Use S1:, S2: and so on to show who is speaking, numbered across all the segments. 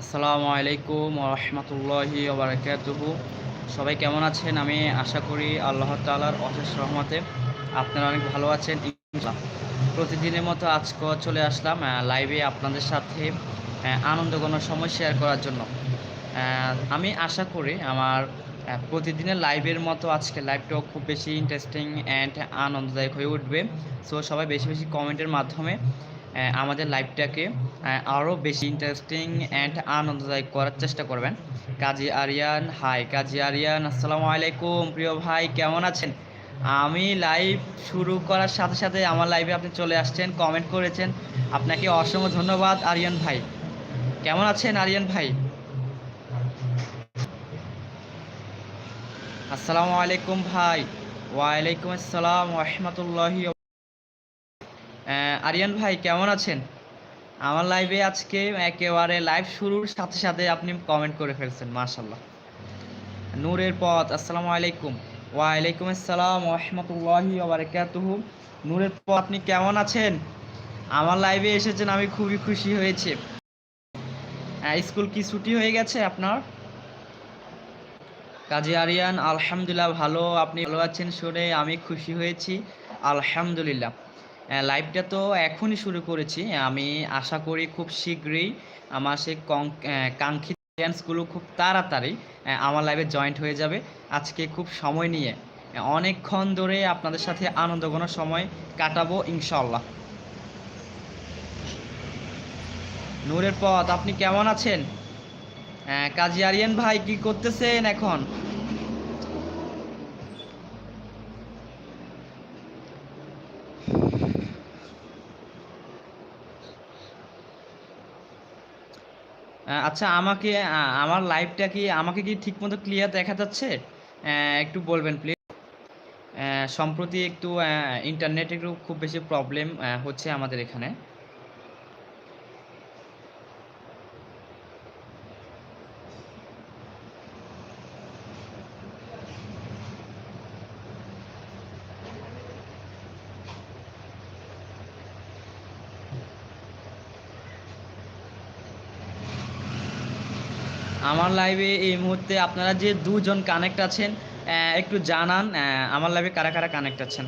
S1: আসসালামু আলাইকুম রহমতুল্লাহি ওবরাকাতুহু সবাই কেমন আছেন? আমি আশা করি আল্লাহ তাআলার অশেষ রহমতে আপনারা অনেক ভালো আছেন, ইনশাআল্লাহ। প্রতিদিনের মতো আজকে চলে আসলাম লাইভে আপনাদের সাথে আনন্দ কোনো সময় শেয়ার করার জন্য। আমি আশা করি আমার প্রতিদিনের লাইভের মতো আজকে লাইভটাও খুব বেশি ইন্টারেস্টিং অ্যান্ড আনন্দদায়ক হয়ে উঠবে। সো সবাই বেশি বেশি কমেন্টের মাধ্যমে আমাদের লাইভটাকে আরও বেশি ইন্টারেস্টিং অ্যান্ড আনন্দদায়ক করার চেষ্টা করবেন। কাজী আরিয়ান হাই কাজী আরিয়ান, আসসালামু আলাইকুম, প্রিয় ভাই, কেমন আছেন? আমি লাইভ শুরু করার সাথে সাথে আমার লাইভে আপনি চলে আসছেন কমেন্ট করেছেন। আপনাকে অসংখ্য ধন্যবাদ, আরিয়ান ভাই। কেমন আছেন, আরিয়ান ভাই? আসসালামু আলাইকুম ভাই। ওয়ালাইকুম আসসালাম রহমতুল্লাহি আরিয়ান ভাই, কেমন আছেন? আমার লাইভে আজকে একেবারে লাইভ শুরুর সাথে সাথে আপনি কমেন্ট করে ফেলছেন মাশাল্লাহ নূরের পথ, আসসালামু আলাইকুম। ওয়ালাইকুম আসসালাম রহমতুল্লাহি ওবারাকাতুহু নূরের পথ, আপনি কেমন আছেন? আমার লাইভে এসেছেন, আমি খুবই খুশি হয়েছে। স্কুল কি ছুটি হয়ে গেছে আপনার? কাজী আরিয়ান, আলহামদুলিল্লাহ, ভালো। আপনি ভালো আছেন শুনে আমি খুশি হয়েছি। আলহামদুলিল্লাহ। লাইভটা তো এখনই শুরু করেছি। আমি আশা করি খুব শীঘ্রই আমার সেই কাঙ্ক্ষিত ড্যান্সগুলো খুব তাড়াতাড়ি আমার লাইভে জয়েন্ট হয়ে যাবে। আজকে খুব সময় নিয়ে অনেকক্ষণ ধরে আপনাদের সাথে আনন্দঘন সময় কাটাবো ইনশাল্লাহ নূরের পথ, আপনি কেমন আছেন? কাজী আরিয়ান ভাই কি করতেছেন এখন? আচ্ছা আমাকে আমার লাইভটা কি, আমাকে কি ঠিক মতো ক্লিয়ার দেখা যাচ্ছে? একটু বলবেন প্লিজ সম্প্রতি একটু ইন্টারনেট একটু খুব বেশি প্রবলেম হচ্ছে আমাদের এখানে। আমার লাইভে এই মুহূর্তে আপনারা যে দুজন কানেক্ট আছেন একটু জানান আমার লাইভে কারা কারা কানেক্ট আছেন?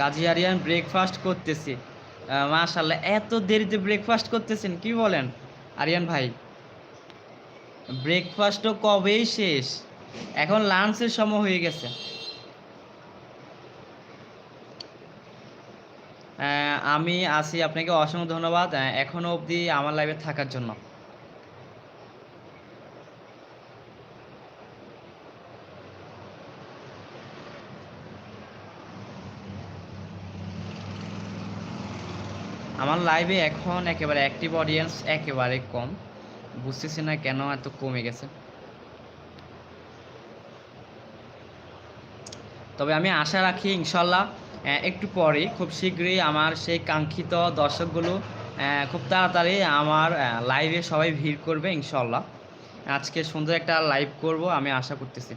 S1: কাজী আরিয়ান ব্রেকফাস্ট করতেছি। মাশাল্লাহ এত দেরিতে ব্রেকফাস্ট করতেছেন কি বলেন? আরিয়ান ভাই ব্রেকফাস্টও কবেই শেষ? এখন লাঞ্চের সময় হয়ে গেছে। আমি আছি আপনাকে অসংখ্য ধন্যবাদ আহ, এখনও অবধি আমার লাইভে থাকার জন্য। আমার লাইভে এখন একেবারে অ্যাক্টিভ অডিয়েন্স একেবারে কম। বুঝতেছি না কেন এত কমে গেছে। তবে আমি আশা রাখি ইনশাল্লাহ একটু পরে খুব শীঘ্রই আমার সেই কাঙ্ক্ষিত দর্শকগুলো খুব তাড়াতাড়ি আমার লাইভে সবাই ভিড় করবে ইনশাল্লাহ। আজকে সুন্দর একটা লাইভ করব আমি আশা করতেছি।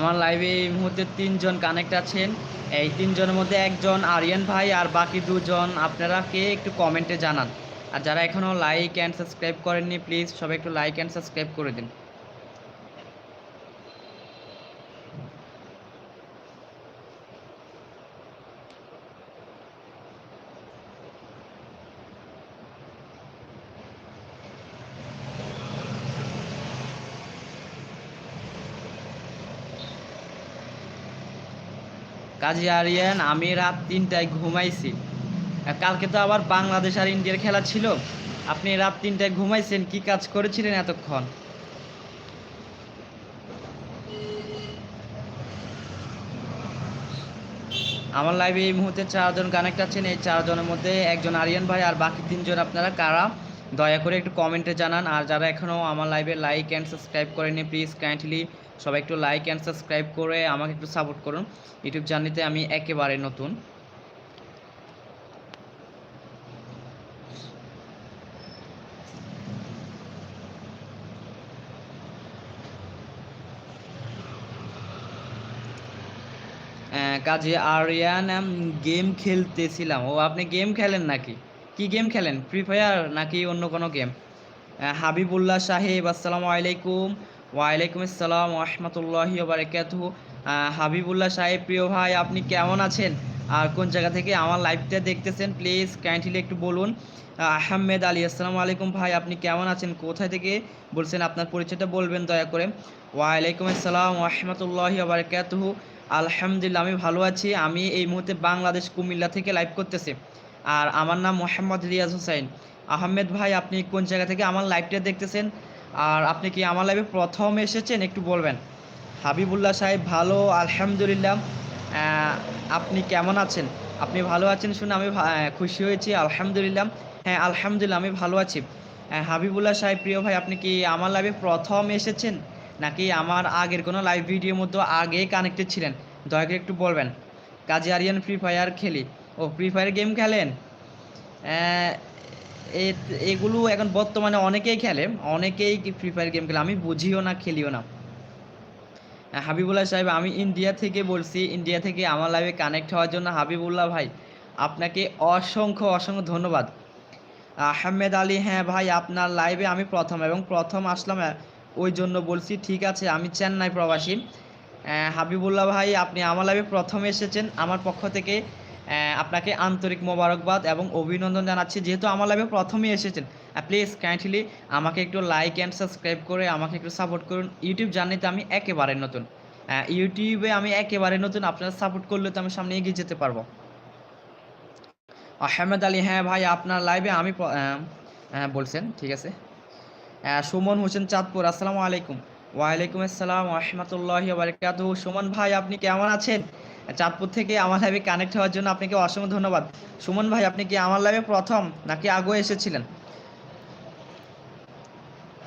S1: আমার লাইভে এই মুহূর্তে তিনজন কানেক্ট আছেন। এই তিনজনের মধ্যে একজন আরিয়ান ভাই আর বাকি দুজন আপনারা কে একটু কমেন্টে জানান। আর যারা এখনও লাইক অ্যান্ড সাবস্ক্রাইব করেননি প্লিজ সবাই একটু লাইক অ্যান্ড সাবস্ক্রাইব করে দিন। কাজী আরিয়ান আমি রাত তিনটায় ঘুমাইছি। কালকে তো আবার বাংলাদেশ আর ইন্ডিয়ার খেলা ছিল। আপনি রাত তিনটায় ঘুমাইছেন, কি কাজ করেছিলেন এতক্ষণ? আমার লাইভে এই মুহূর্তে চারজন কানেক্ট আছেন। এই চারজনের মধ্যে একজন আরিয়ান ভাই আর বাকি তিনজন আপনারা কারা? দয়া করে একটু কমেন্টে জানান। আর যারা এখনও আমার লাইভে লাইক অ্যান্ড সাবস্ক্রাইব করেনি প্লিজ কাইন্ডলি সবাই একটু লাইক অ্যান্ড সাবস্ক্রাইব করে আমাকে একটু সাপোর্ট করুন। ইউটিউব জার্নিতে আমি একেবারে নতুন। কাজে আরিয়ান গেম খেলতেছিলাম। ও, আপনি গেম খেলেন নাকি? কি গেম খেলেন? ফ্রি ফায়ার নাকি অন্য কোনো গেম হাবিবুল্লাহ সাহেব, আসসালামু আলাইকুম। ওয়ালাইকুম আসসালাম রহমতুল্লাহি বারাকাতুহু হাবিবুল্লাহ সাহেব প্রিয় ভাই আপনি কেমন আছেন? আর কোন জায়গা থেকে আমার লাইভটা দেখতেছেন প্লিজ কাইন্ডলি একটু বলুন। আহ, আহমেদ আলী আসসালামু আলাইকুম ভাই আপনি কেমন আছেন? কোথায় থেকে বলছেন আপনার পরিচয়টা বলবেন দয়া করে। ওয়ালাইকুম আসসালাম রহমতুল্লাহি বারাকাতুহু আলহামদুলিল্লাহ আমি ভালো আছি। আমি এই মুহূর্তে বাংলাদেশ কুমিল্লা থেকে লাইভ করতেছি। আর আমার নাম মোহাম্মদ রিয়াজ হোসাইন। আহমেদ ভাই আপনি কোন জায়গা থেকে আমার লাইভটা দেখতেছেন? আর আপনি কি আমার লাইভে প্রথম এসেছেন? একটু বলবেন। হাবিবুল্লাহ সাহেব ভালো, আলহামদুলিল্লাহ। আপনি কেমন আছেন? আপনি ভালো আছেন শুনে আমি খুশি হয়েছি, আলহামদুলিল্লাহ। হ্যাঁ আলহামদুলিল্লাহ, আমি ভালো আছি। হাবিবুল্লাহ সাহেব, প্রিয় ভাই, আপনি কি আমার লাইভে প্রথম এসেছেন? নাকি আমার আগের কোনো লাইভ ভিডিওর মধ্যে আগে কানেক্টেড ছিলেন? দয়া করে একটু বলবেন। কাজী আরিয়ান ফ্রি ফায়ার খেলি। ও ফ্রি ফায়ার গেম খেলেন? এগুলো এখন বর্তমানে অনেকেই খেলে, অনেকেই ফ্রি ফায়ার গেম খেলে, আমি বুঝিও না, খেলিও না। হাবিবুল্লাহ সাহেব, আমি ইন্ডিয়া থেকে বলছি ইন্ডিয়া থেকে আমার লাইভে কানেক্ট হওয়ার জন্য, হাবিবুল্লাহ ভাই, আপনাকে অসংখ্য অসংখ্য ধন্যবাদ। আহমেদ আলী হ্যাঁ ভাই, আপনার লাইভে আমি প্রথম, এবং প্রথম আসলাম ওই জন্য বলছি, ঠিক আছে, আমি চেন্নাই প্রবাসী। হাবিবুল্লাহ ভাই, আপনি আমার লাইভে প্রথম এসেছেন, আমার পক্ষ থেকে আপনাকে আন্তরিক মোবারকবাদ এবং অভিনন্দন জানাচ্ছি। যেহেতু আমার লাইভে প্রথমেই এসেছেন প্লিজ কাইন্ডলি আমাকে একটু লাইক অ্যান্ড সাবস্ক্রাইব করে আমাকে একটু সাপোর্ট করুন। ইউটিউব জার্নিতে আমি একেবারে নতুন। ইউটিউবে আমি একেবারে নতুন। আপনারা সাপোর্ট করলে তো আমি সামনে এগিয়ে যেতে পারব। আহমেদ আলী হ্যাঁ ভাই, আপনার লাইভে আমি বলছেন, ঠিক আছে। সুমন হোসেন চাঁদপুর, আসসালামু আলাইকুম। ওয়ালাইকুম আসসালাম রহমতুল্লাহি বারকাতু সুমন ভাই, আপনি কেমন আছেন? চাঁদপুর থেকে আমার লাইভে কানেক্ট হওয়ার জন্য আপনাকে অসংখ্য ধন্যবাদ। সুমন ভাই, আপনি কি আমার লাইভে প্রথম নাকি আগে এসেছিলেন?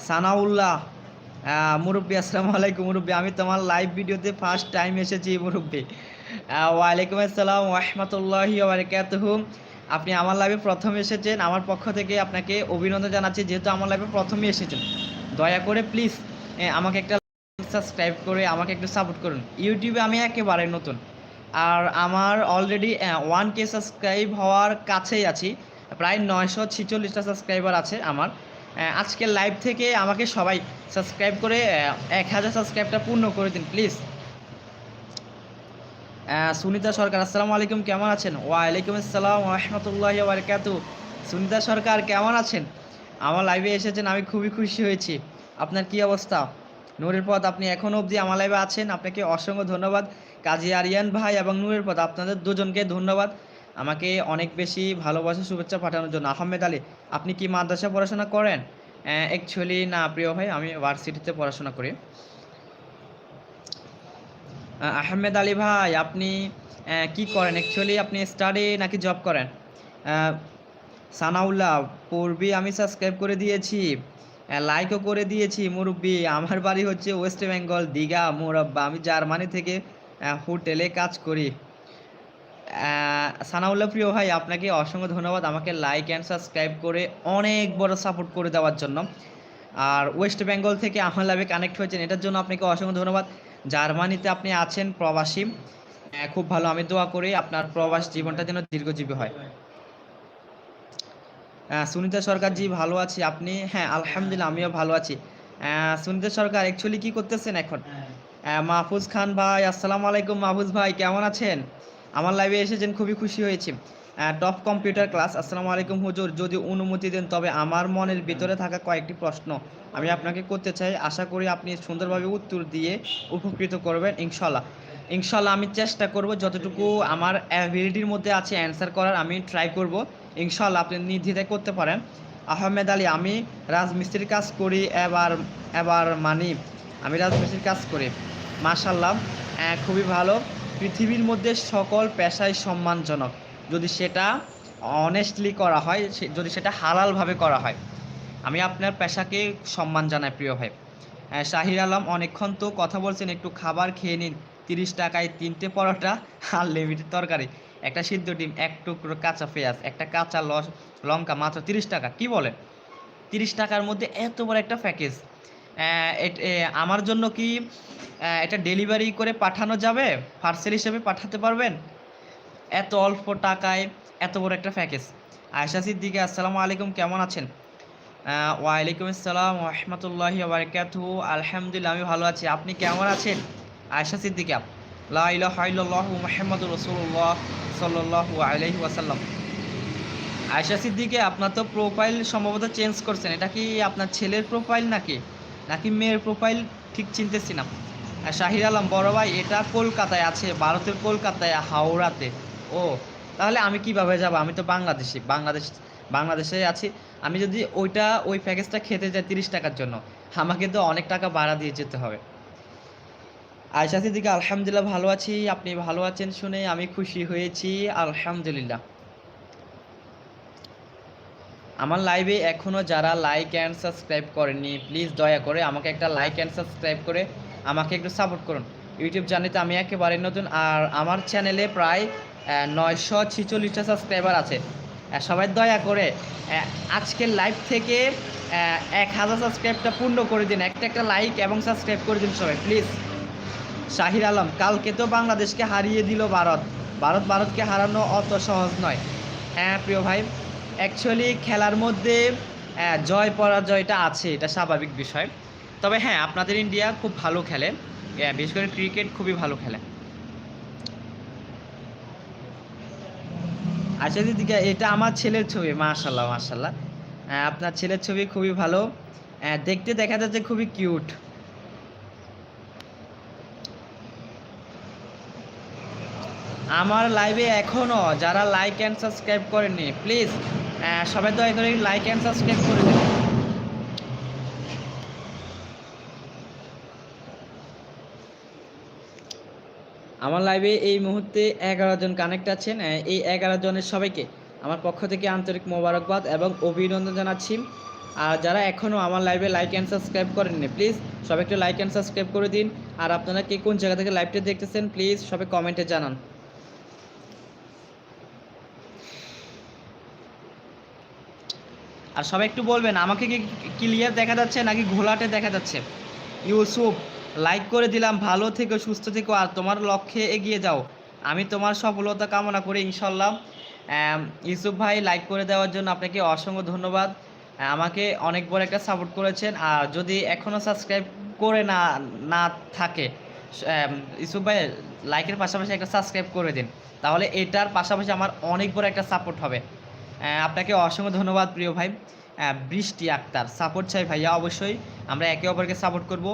S1: সানাউল্লাহ। মুরব্বী, আসসালামু আলাইকুম মুরব্বী। আমি তোমার লাইভ ভিডিওতে ফার্স্ট টাইম এসেছি মুরব্বী। ওয়ালাইকুম আসসালাম রহমতুল্লাহি বারকাতুহু। আপনি আমার লাইভে প্রথম এসেছেন। আমার পক্ষ থেকে আপনাকে অভিনন্দন জানাচ্ছি, যেহেতু আমার লাইভে প্রথমে এসেছেন। দয়া করে প্লিজ আমাকে একটা সাবস্ক্রাইব করে, আমাকে একটু সাপোর্ট করুন। ইউটিউবে আমি একেবারে নতুন। আর আমার অলরেডি ওয়ান কে সাবস্ক্রাইব হওয়ার কাছেই আছি। প্রায় নয়শো ছিচল্লিশটা সাবস্ক্রাইবার আছে আমার। আজকের লাইভ থেকে আমাকে সবাই সাবস্ক্রাইব করে এক হাজার সাবস্ক্রাইবটা পূর্ণ করে দিন প্লিজ সুনিতা সরকার, আসসালামু আলাইকুম, কেমন আছেন? ওয়ালাইকুম আসসালাম রহমতুল্লাহ বারকাতু সুনিতা সরকার, কেমন আছেন? আমার লাইভে এসেছেন, আমি খুবই খুশি হয়েছি। আপনার কি অবস্থা? নূরের পথ, আপনি এখনও অবধি আমার লাইভে আছেন। আপনাকে অসংখ্য ধন্যবাদ। কাজী আরিয়ান ভাই এবং নূরের পথ, আপনাদের দুজনকে ধন্যবাদ। আমাকে অনেক বেশি ভালোবাসা, শুভেচ্ছা পাঠানোর জন্য। আহমেদ আলী, আপনি কি মাদ্রাসা পড়াশোনা করেন? অ্যাকচুয়ালি না, প্রিয় ভাই, আমি ভার্সিটিতে পড়াশোনা করি। আহমেদ আলী ভাই, আপনি কি করেন? অ্যাকচুয়ালি আপনি স্টাডি নাকি জব করেন? সানাউল্লাহ, পূর্বে আমি সাবস্ক্রাইব করে দিয়েছি লাইকও করে দিয়েছি, মুরব্বী। আমার বাড়ি হচ্ছে ওয়েস্ট বেঙ্গল দীঘা, মুরব্বা। আমি জার্মানি থেকে হোটেলে কাজ করি। সানাউল্লাহ প্রিয় ভাই আপনাকে অসংখ্য ধন্যবাদ আমাকে লাইক অ্যান্ড সাবস্ক্রাইব করে অনেক বড় সাপোর্ট করে দেওয়ার জন্য। আর ওয়েস্ট বেঙ্গল থেকে আমার লাভে কানেক্ট হয়েছেন এটার জন্য আপনাকে অসংখ্য ধন্যবাদ। জার্মানিতে আপনি আছেন প্রবাসী। খুব ভালো আমি দোয়া করি আপনার প্রবাস জীবনটা যেন দীর্ঘজীবী হয়। সুনিতা সরকার জি ভালো আছি। আপনি হ্যাঁ আলহামদুলিল্লাহ আমিও ভালো আছি। সুনিতা সরকার অ্যাকচুয়ালি কি করতেছেন এখন? আহ, মাহফুজ খান ভাই, আসসালামু আলাইকুম মাহফুজ ভাই, কেমন আছেন? আমার লাইভে এসেছেন, খুবই খুশি হয়েছি। টপ কম্পিউটার ক্লাস আসসালামু আলাইকুম হুজুর। যদি অনুমতি দেন, তবে আমার মনের ভিতরে থাকা কয়েকটি প্রশ্ন আমি আপনাকে করতে চাই। আশা করি আপনি সুন্দরভাবে উত্তর দিয়ে উপকৃত করবেন ইনশাল্লাহ ইনশাল্লাহ আমি চেষ্টা করব, যতটুকু আমার অ্যাবিলিটির মধ্যে আছে অ্যান্সার করার, আমি ট্রাই করব। ইনশাল্লাহ আপনি নির্দ্বিধায় করতে পারেন। আহমেদ আলী, আমি রাজমিস্ত্রির কাজ করি, এবার এবার মানি আমি রাজমিস্ত্রির কাজ করি। মাশাল্লাহ খুবই ভালো। পৃথিবীর মধ্যে সকল পেশাই সম্মানজনক। যদি সেটা অনেস্টলি করা হয় যদি সেটা হালালভাবে করা হয়, আমি আপনার পেশাকে সম্মান জানাই, প্রিয় ভাই। শাহির আলম, অনেকক্ষণ তো কথা বলছেন, একটু খাবার খেয়ে নিন। তিরিশ টাকায় তিনটে পরোটা আর লিমিটেড তরকারি। একটা সিদ্ধ ডিম, এক টুকরো কাঁচা পেঁয়াজ, একটা কাঁচা লঙ্কা মাত্র তিরিশ টাকা। কি বলেন? তিরিশ টাকার মধ্যে এত বড় একটা প্যাকেজ আমার জন্য কি এটা ডেলিভারি করে পাঠানো যাবে? পার্সেল হিসেবে পাঠাতে পারবেন? এত অল্প টাকায় এত বড় একটা প্যাকেজ আয়সা সিদ্দিকে, আসসালামু আলাইকুম, কেমন আছেন? ওয়ালাইকুম আসসালাম রহমতুল্লাহি বারকাতু আলহামদুলিল্লাহ, আমি ভালো আছি। আপনি কেমন আছেন? আয়সা সিদ্দিকা লা ইলাহা ইল্লাল্লাহু মুহাম্মাদুর রাসূলুল্লাহ সাল্লাল্লাহু আলাইহি ওয়াসাল্লাম। আয়সা সিদ্দিকে, আপনার তো প্রোফাইল সম্ভবত চেঞ্জ করছেন। এটা কি আপনার ছেলের প্রোফাইল নাকি? নাকি মেয়ের প্রোফাইল ঠিক চিনতেছি না। শাহির আলম, বড় ভাই, এটা কলকাতায় আছে, ভারতের কলকাতায়, হাওড়াতে। ও, তাহলে আমি কীভাবে যাব? আমি তো বাংলাদেশি। বাংলাদেশ, বাংলাদেশে আছি। আমি যদি ওইটা, ওই প্যাকেজটা খেতে যাই তিরিশ টাকার জন্য, আমাকে তো অনেক টাকা ভাড়া দিয়ে যেতে হবে। আয়সা সিদ্দিকা, আলহামদুলিল্লাহ ভালো আছি। আপনি ভালো আছেন শুনে আমি খুশি হয়েছি। আলহামদুলিল্লাহ। আমার লাইভে এখনও যারা লাইক অ্যান্ড সাবস্ক্রাইব করেননি প্লিজ দয়া করে আমাকে একটা লাইক অ্যান্ড সাবস্ক্রাইব করে আমাকে একটু সাপোর্ট করুন। ইউটিউব জার্নিতে আমি একেবারে নতুন, আর আমার চ্যানেলে প্রায় নয়শো ছিচল্লিশটা সাবস্ক্রাইবার আছে। সবাই দয়া করে আজকের লাইভ থেকে এক হাজার সাবস্ক্রাইবটা পূর্ণ করে দিন, একটা একটা লাইক এবং সাবস্ক্রাইব করে দিন সবাই প্লিজ শাহির আলম, কালকে তো বাংলাদেশকে হারিয়ে দিল ভারত। ভারত ভারতকে হারানো অত সহজ নয়। হ্যাঁ প্রিয় ভাই অ্যাকচুয়ালি খেলার মধ্যে জয় পরাজয়টা আছে, এটা স্বাভাবিক বিষয়। তবে হ্যাঁ আপনাদের ইন্ডিয়া খুব ভালো খেলে। বিশেষ করে ক্রিকেট খুবই ভালো খেলে। আচ্ছা দিদিকা এটা আমার ছেলের ছবি, মাশাল্লাহ মাশাল্লাহ। আপনার ছেলের ছবি খুবই ভালো। দেখতে দেখা যাচ্ছে খুবই কিউট আমার লাইভে এখনও যারা লাইক অ্যান্ড সাবস্ক্রাইব করেননি প্লিজ সবাই দয়া করে লাইক অ্যান্ড সাবস্ক্রাইব করে দেবেন। আমার লাইভে এই মুহূর্তে এগারো জন কানেক্ট আছেন। এই এগারো জনের সবাইকে আমার পক্ষ থেকে আন্তরিক মোবারকবাদ এবং অভিনন্দন জানাচ্ছি। আর যারা এখনও আমার লাইভে লাইক অ্যান্ড সাবস্ক্রাইব করেননি প্লিজ সবাই একটু লাইক অ্যান্ড সাবস্ক্রাইব করে দিন। আর আপনারা কে কোন জায়গা থেকে লাইভটা দেখতেছেন প্লিজ সবাই কমেন্টে জানান। আর সবাই একটু বলবেন, আমাকে কি ক্লিয়ার দেখা যাচ্ছে নাকি ঘোলাটে দেখা যাচ্ছে? ইউসুফ লাইক করে দিলাম, ভালো থেকো, সুস্থ থেকো, আর তোমার লক্ষ্যে এগিয়ে যাও। আমি তোমার সফলতা কামনা করি, ইনশাল্লাহ। ইউসুফ ভাই লাইক করে দেওয়ার জন্য আপনাকে অসংখ্য ধন্যবাদ। আমাকে অনেক বড় একটা সাপোর্ট করেছেন। আর যদি এখনও সাবস্ক্রাইব করে না না থাকে ইউসুফ ভাই লাইকের পাশাপাশি একটা সাবস্ক্রাইব করে দিন। তাহলে এটার পাশাপাশি আমার অনেক বড় একটা সাপোর্ট হবে। আপনাকে অসংখ্য ধন্যবাদ প্রিয় ভাই। বৃষ্টি আক্তার সাপোর্ট চাই ভাইয়া অবশ্যই। আমরা একে অপরকে সাপোর্ট করব।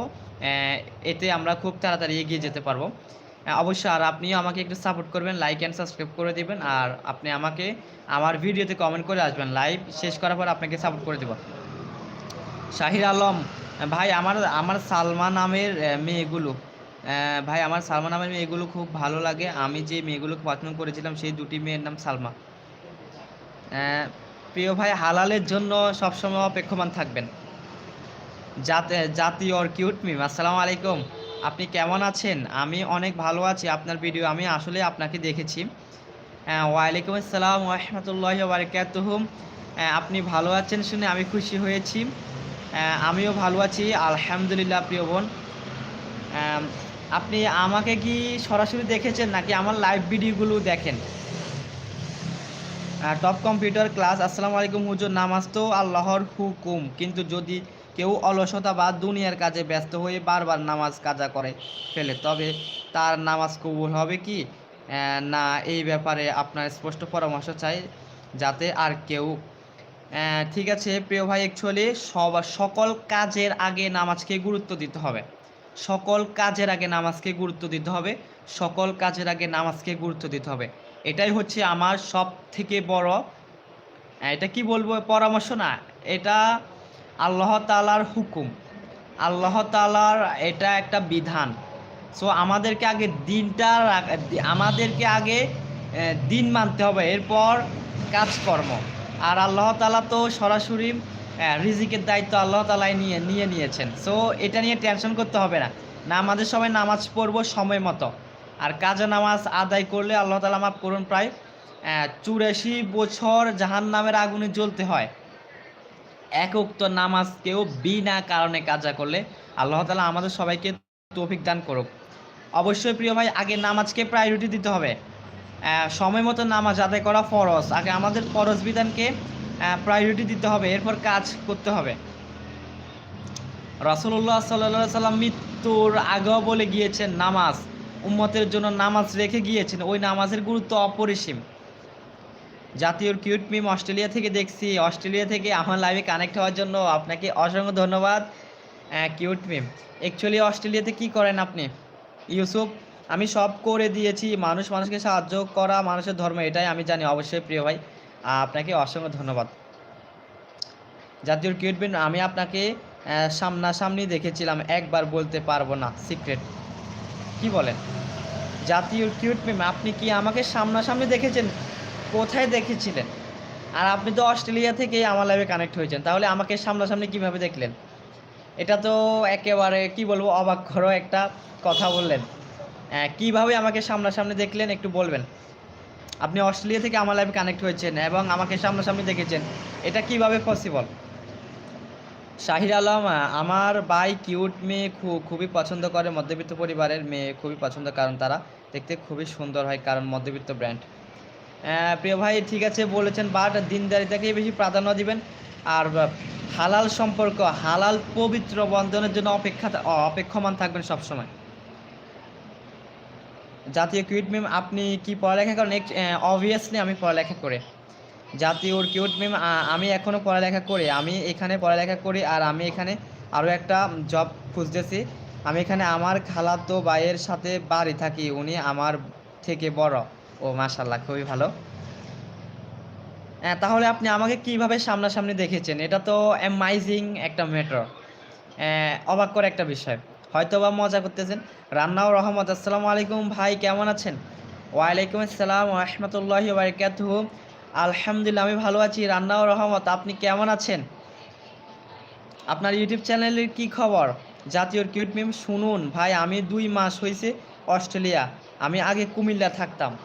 S1: এতে আমরা খুব তাড়াতাড়ি এগিয়ে যেতে পারব। অবশ্যই আর আপনিও আমাকে একটু সাপোর্ট করবেন লাইক অ্যান্ড সাবস্ক্রাইব করে দিবেন। আর আপনি আমাকে আমার ভিডিওতে কমেন্ট করে আসবেন। লাইভ শেষ করার পর আপনাকে সাপোর্ট করে দেবো। শাহির আলম, ভাই আমার আমার সালমা নামের মেয়েগুলো ভাই আমার সালমা নামের মেয়েগুলো খুব ভালো লাগে। আমি যে মেয়েগুলোকে পছন্দ করেছিলাম, সেই দুটি মেয়ের নাম সালমা। প্রিয় ভাই, হালালের জন্য সবসময় অপেক্ষমান থাকবেন। জাত- জাতি অর কিউট মিম আসসালামু আলাইকুম। আপনি কেমন আছেন? আমি অনেক ভালো আছি। আপনার ভিডিও আমি আসলে আপনাকে দেখেছি। ওয়ালাইকুম আসসালাম রহমতুল্লাহ বারকাতুহুম আপনি ভালো আছেন শুনে আমি খুশি হয়েছি। আমিও ভালো আছি, আলহামদুলিল্লাহ প্রিয় বোন। আপনি আমাকে কি সরাসরি দেখেছেন নাকি আমার লাইভ ভিডিওগুলো দেখেন? টপ কম্পিউটার ক্লাস আসসালামু আলাইকুম হুজুর, নামাজ তো আল্লাহর হুকুম। কিন্তু যদি কেউ অলসতা বা দুনিয়ার কাজে ব্যস্ত হয়ে বারবার নামাজ কাজা করে ফেলে, তবে তার নামাজ কবুল হবে কি? না, এই ব্যাপারে আপনার স্পষ্ট পরামর্শ চাই যাতে আর কেউ ঠিক আছে, প্রিয় ভাই অ্যাকচুয়ালি সব, সকল কাজের আগে নামাজকে গুরুত্ব দিতে হবে। সকল কাজের আগে নামাজকে গুরুত্ব দিতে হবে, সকল কাজের আগে নামাজকে গুরুত্ব দিতে হবে। এটাই হচ্ছে আমার সব থেকে বড় এটা কি বলব পরামর্শ না, এটা আল্লাহ তালার হুকুম। আল্লাহ তালার এটা একটা বিধান। সো আমাদেরকে আগে দিনটা আমাদেরকে আগে দিন মানতে হবে, এরপর কাজকর্ম। আর আল্লাহ তালা তো সরাসরি রিজিকের দায়িত্ব আল্লাহ তালাই নিয়ে নিয়ে নিয়েছেন। সো এটা নিয়ে টেনশন করতে হবে না। না, আমাদের সবাই নামাজ পড়ব সময় মতো। আর কাজা নামাজ আদায় করলে আল্লাহ তালা মাফ করুন প্রায় চুরাশি বছর জাহান নামের আগুনে জ্বলতে হয়। এক উক্ত নামাজ কেউ বিনা কারণে কাজা করলে আল্লাহ তালা আমাদের সবাইকে তৌফিক দান করুক। অবশ্যই প্রিয় ভাই, আগে নামাজকে প্রায়োরিটি দিতে হবে। সময় মতো নামাজ আদায় করা ফরজ। আগে আমাদের ফরজ বিধানকে প্রায়োরিটি দিতে হবে, এরপর কাজ করতে হবে। রাসুল্লাহ সাল্লা সাল্লাম মৃত্যুর আগেও বলে গিয়েছেন, নামাজ উম্মতের জন্য নামাজ রেখে গিয়েছেন, ওই নামাজের গুরুত্ব অপরিসীম। জাতীয় কিউট মিম অস্ট্রেলিয়া থেকে দেখছি, অস্ট্রেলিয়া থেকে আমার লাইভে কানেক্ট হওয়ার জন্য আপনাকে অসংখ্য ধন্যবাদ কিউট মিম। অ্যাকচুয়ালি অস্ট্রেলিয়াতে কি করেন আপনি? ইউসুফ, আমি সব করে দিয়েছি, মানুষ মানুষকে সাহায্য করা মানুষের ধর্ম, এটাই আমি জানি অবশ্যই, প্রিয় ভাই। আপনাকে অসংখ্য ধন্যবাদ। জাতীয় কিউট মিম, আমি আপনাকে সামনাসামনি দেখেছিলাম, একবার বলতে পারব না সিক্রেট কি বলেন? জাতীয় কিউট মিম আপনি কি আমাকে সামনাসামনি দেখেছেন? কোথায় দেখেছিলেন? আর আপনি তো অস্ট্রেলিয়া থেকেই আমার লাইভে কানেক্ট হয়েছেন তাহলে আমাকে সামনাসামনি কীভাবে দেখলেন? এটা তো একেবারে কি বলব অবাক করো একটা কথা বললেন। আহ, কীভাবে আমাকে সামনাসামনি দেখলেন একটু বলবেন? আপনি অস্ট্রেলিয়া থেকে আমার লাইভে কানেক্ট হয়েছেন এবং আমাকে সামনাসামনি দেখেছেন এটা কীভাবে পসিবল শাহির আলম আমার ভাই কিউট মেয়ে খুবই পছন্দ করে, মধ্যবিত্ত পরিবারের মেয়ে খুবই পছন্দ, কারণ তারা দেখতে খুবই সুন্দর হয়, কারণ মধ্যবিত্ত ব্র্যান্ড প্রিয় ভাই, ঠিক আছে বলেছেন বাট দিনদারিতাকেই বেশি প্রাধান্য দিবেন। আর হালাল সম্পর্ক, হালাল পবিত্র বন্ধনের জন্য অপেক্ষা অপেক্ষমান থাকবেন সবসময়। জাতীয় কিউট মিম আপনি কি পড়ালেখা করেন? অবভিয়াসলি আমি পড়ালেখা করে জাতীয় কিউট মিম আমি এখনও পড়ালেখা করি, আমি এখানে পড়ালেখা করি আর আমি এখানে আরও একটা জব খুঁজতেছি। আমি এখানে আমার খালাতো ভাইয়ের সাথে বাড়ি থাকি, উনি আমার থেকে বড়। ও মাশাল্লাহ খুবই ভালো। হ্যাঁ তাহলে আপনি আমাকে কীভাবে সামনাসামনি দেখেছেন? এটা তো অ্যামাইজিং একটা ম্যাটার অবাক করে একটা বিষয়। হয়তো বা মজা করতেছেন। রান্নাও রহমত। আসসালামু আলাইকুম ভাই, কেমন আছেন? ওয়ালাইকুম আসসালাম রহমতুল্লাহ বারকাতুহু। আলহামদুলিল্লাহ, আমি ভালো আছি। রান্নাও রহমত। আপনি কেমন আছেন? আপনার ইউটিউব চ্যানেলের কি খবর? জাতীয় কিউট মিম শুনুন। ভাই, আমি দুই মাস হয়েছে অস্ট্রেলিয়া। আমি আগে কুমিল্লা থাকতাম।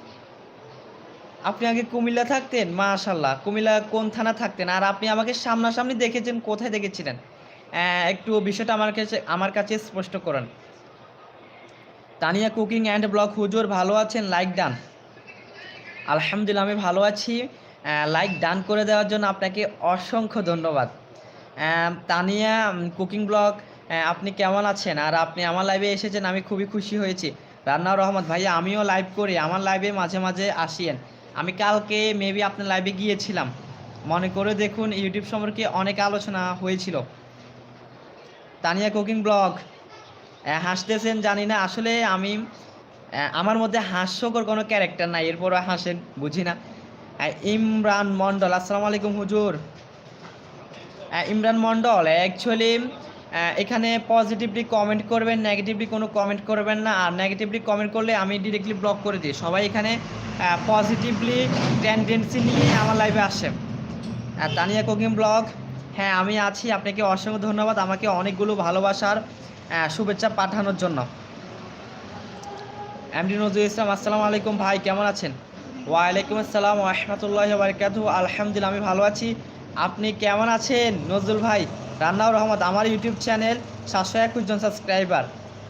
S1: আপনি আগে কুমিল্লা থাকতেন? মাশাল্লাহ কুমিল্লা কোন থানা থাকতেন? আর আপনি আমাকে সামনাসামনি দেখেছেন, কোথায় দেখেছিলেন? একটু বিষয়টা আমার কাছে আমার কাছে স্পষ্ট করেন। তানিয়া কুকিং অ্যান্ড ব্লগ হুজুর, ভালো আছেন? লাইক ডান আলহামদুলিল্লাহ, আমি ভালো আছি। লাইক ডান করে দেওয়ার জন্য আপনাকে অসংখ্য ধন্যবাদ। তানিয়া কুকিং ব্লগ আপনি কেমন আছেন? আর আপনি আমার লাইভে এসেছেন, আমি খুবই খুশি হয়েছি। রান্নার রহমত, ভাইয়া, আমিও লাইভ করি, আমার লাইভে মাঝে মাঝে আসিয়েন। আমি কালকে মেবি আপনার লাইভে গিয়েছিলাম। মনে করে দেখুন ইউটিউব সম্পর্কে অনেক আলোচনা হয়েছিল। তানিয়া কুকিং ব্লগ হাসতেছেন, জানি না, আসলে আমি আমার মধ্যে হাস্যকর কোনো ক্যারেক্টার নাই, এরপরও হাসেন, বুঝি না। ইমরান মন্ডল আসসালামু আলাইকুম হুজুর। ইমরান মন্ডল অ্যাকচুয়ালি এখানে পজিটিভলি কমেন্ট করবেন নেগেটিভলি কোনো কমেন্ট করবেন না, আর নেগেটিভলি কমেন্ট করলে আমি ডিরেক্টলি ব্লক করে দিই। সবাই এখানে পজিটিভলি টেন্ডেন্সি নিয়ে আমার লাইভে আসে তানিয়া কুকিং ব্লগ হ্যাঁ আমি আছি, আপনাকে অসংখ্য ধন্যবাদ, আমাকে অনেকগুলো ভালোবাসার শুভেচ্ছা পাঠানোর জন্য। এমডি নজরুল ইসলাম, আসসালামু আলাইকুম ভাই, কেমন আছেন? ওয়ালাইকুম আসসালাম রহমতুল্লাহ বারকাতু আলহামদুলিল্লাহ, আমি ভালো আছি। আপনি কেমন আছেন নজরুল ভাই? রান্নাও রহমত, আমার ইউটিউব চ্যানেল সাতশো একুশ জন সাবস্ক্রাইবার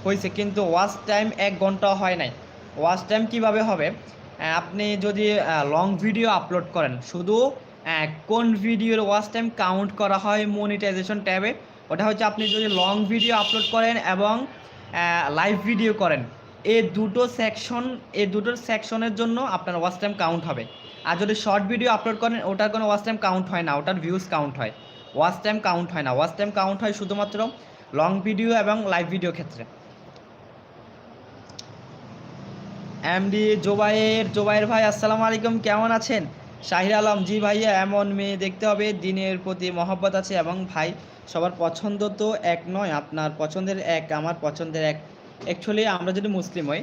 S1: হয়েছে কিন্তু ওয়াচ টাইম এক ঘন্টাও হয় নাই। ওয়াচ টাইম কীভাবে হবে? আপনি যদি লং ভিডিও আপলোড করেন, শুধু কোন ভিডিওর ওয়াচ টাইম কাউন্ট করা হয় মনিটাইজেশন ট্যাবে, ওটা হচ্ছে আপনি যদি লং ভিডিও আপলোড করেন এবং লাইভ ভিডিও করেন এই দুটো সেকশন এই দুটো সেকশনের জন্য আপনার ওয়াচ টাইম কাউন্ট হবে। আর যদি শর্ট ভিডিও আপলোড করেন, ওটার কোনো ওয়াচ টাইম কাউন্ট হয় না, ওটার ভিউজ কাউন্ট হয়। ওয়াচ টাইম কাউন্ট হয় না। ওয়াচ টাইম কাউন্ট হয় শুধুমাত্র লং ভিডিও এবং লাইভ ভিডিও ক্ষেত্রে। এমডি জোবাইয়ের জোবাইয়ের ভাই, আসসালামু আলাইকুম, কেমন আছেন? শাহির আলম, জি ভাইয়া, এমন মেয়ে দেখতে হবে, দিনের প্রতি মহব্বত আছে এবং ভাই, সবার পছন্দ তো এক নয়, আপনার পছন্দের এক, আমার পছন্দের এক। অ্যাকচুয়ালি আমরা যদি মুসলিম হই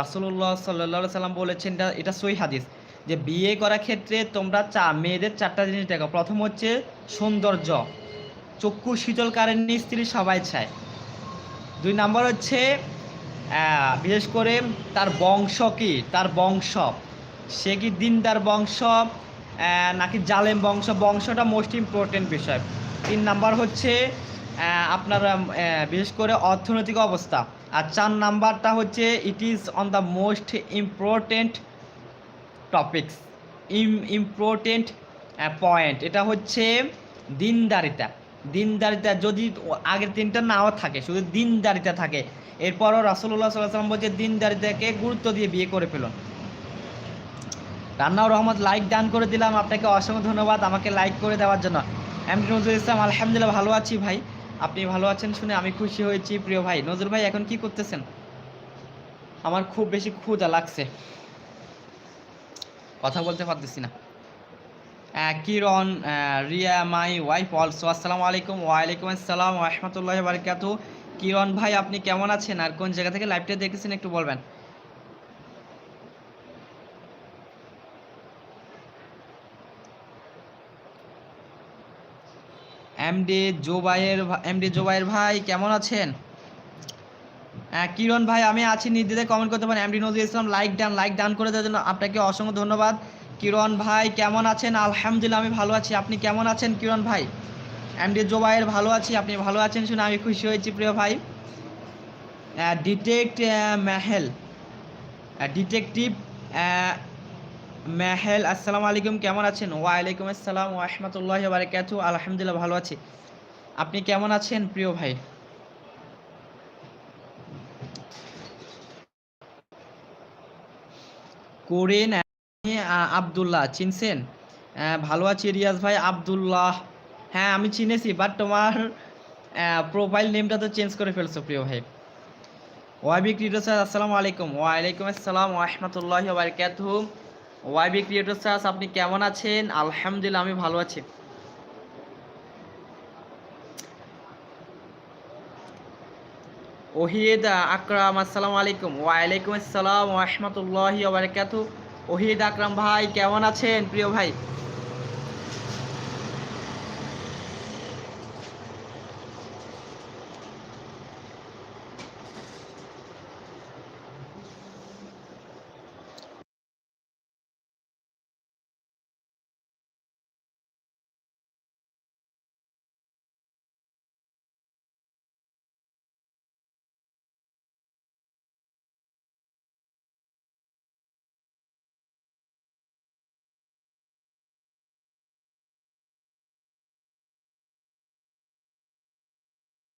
S1: রাসুল্লাহ সাল্লা সাল্লাম বলেছেন এটা সই হাদিস যে বিয়ে করার ক্ষেত্রে তোমরা চা, মেয়েদের চারটা জিনিস দেখো। প্রথম হচ্ছে সৌন্দর্য, চক্ষু শীতল শীতলকারিণী স্ত্রী সবাই চায়। দুই নাম্বার হচ্ছে বিশেষ করে তার বংশ কি? তার বংশ। সে কি দিনদার বংশ নাকি জালেম বংশ? বংশটা মোস্ট ইম্পর্টেন্ট বিষয়। তিন নাম্বার হচ্ছে আপনার বিশেষ করে অর্থনৈতিক অবস্থা। আর চার নাম্বারটা হচ্ছে it is on the most important topics ইম ইম্পর্টেন্ট পয়েন্ট এটা হচ্ছে দিনদারিতা। দিনদারিতা যদি আগের তিনটা নাও থাকে, শুধু দিনদারিতা থাকে, এরপরও রাসুল্লাহ সাল্লাহ সাল্লাম বলছে, দিনদারিতাকে গুরুত্ব দিয়ে বিয়ে করে ফেলুন। রান্নাও রহমত লাইক দান করে দিলাম। আপনাকে অসংখ্য ধন্যবাদ আমাকে লাইক করে দেওয়ার জন্য। এম নজরুল ইসলাম, আলহামদুলিল্লাহ ভালো আছি ভাই। আপনি ভালো আছেন শুনে আমি খুশি হয়েছি, প্রিয় ভাই। নজরুল ভাই, এখন কি করতেছেন? আমার খুব বেশি ক্ষুধা লাগছে। কথা বলতে পারতেছি না। Kiran Riya, my, wife also. আসসালামু আলাইকুম। ওয়ালাইকুম আসসালাম। রহমতুল্লাহ বারকাত কিরণ ভাই, আপনি কেমন আছেন? আর কোন জায়গা থেকে লাইভটা দেখেছেন একটু বলবেন? এমডি জোবাইয়ের এমডি জোবাইয়ের ভাই, কেমন আছেন? হ্যাঁ কিরণ ভাই, আমি আছি নির্দিদে কমেন্ট করতে পারেন। MD Nazrul Islam like done like done করে দেওয়ার জন্য আপনাকে অসংখ্য ধন্যবাদ। কিরণ ভাই, কেমন আছেন? আলহামদুলিল্লাহ, আমি ভালো আছি। আপনি কেমন আছেন, কিরণ ভাই? এমডি জোবাইয়ের ভালো আছি, আপনি ভালো আছেন শুনে আমি খুশি হয়েছি, প্রিয় ভাই। ডিটেক্ট মেহেল। ডিটেকটিভ মেহেল, আসসালামু আলাইকুম, কেমন আছেন? ওয়ালাইকুম আসসালাম ওরহমতুল্লাহ বারকাতু আলহামদুলিল্লাহ ভালো আছি। আপনি কেমন আছেন, প্রিয় ভাই? কোরিন আবদুল্লাহ। চিনছেন? ভালো আছি, রিয়াজ ভাই, আবদুল্লাহ। হ্যাঁ আমি চিনেছি বাট তোমার প্রোফাইল নেমটা তো চেঞ্জ করে ফেলছো, প্রিয় ভাই। ওয়াইবি ক্রিয়েটর স্যার, আসসালামু আলাইকুম। ওয়ালাইকুম আসসালাম ওরহমতুল্লাহ বারকাতুহু। ওয়াইবি ক্রিয়েটর স্যার আপনি কেমন আছেন? আলহামদুলিল্লাহ, আমি ভালো আছি। ওহিদ আকরাম, আসসালামু আলাইকুম। ওয়ালাইকুম আসসালাম ওরহমতুল্লাহ বারাকাতু ওহিদ, আকরাম ভাই, কেমন আছেন? প্রিয় ভাই।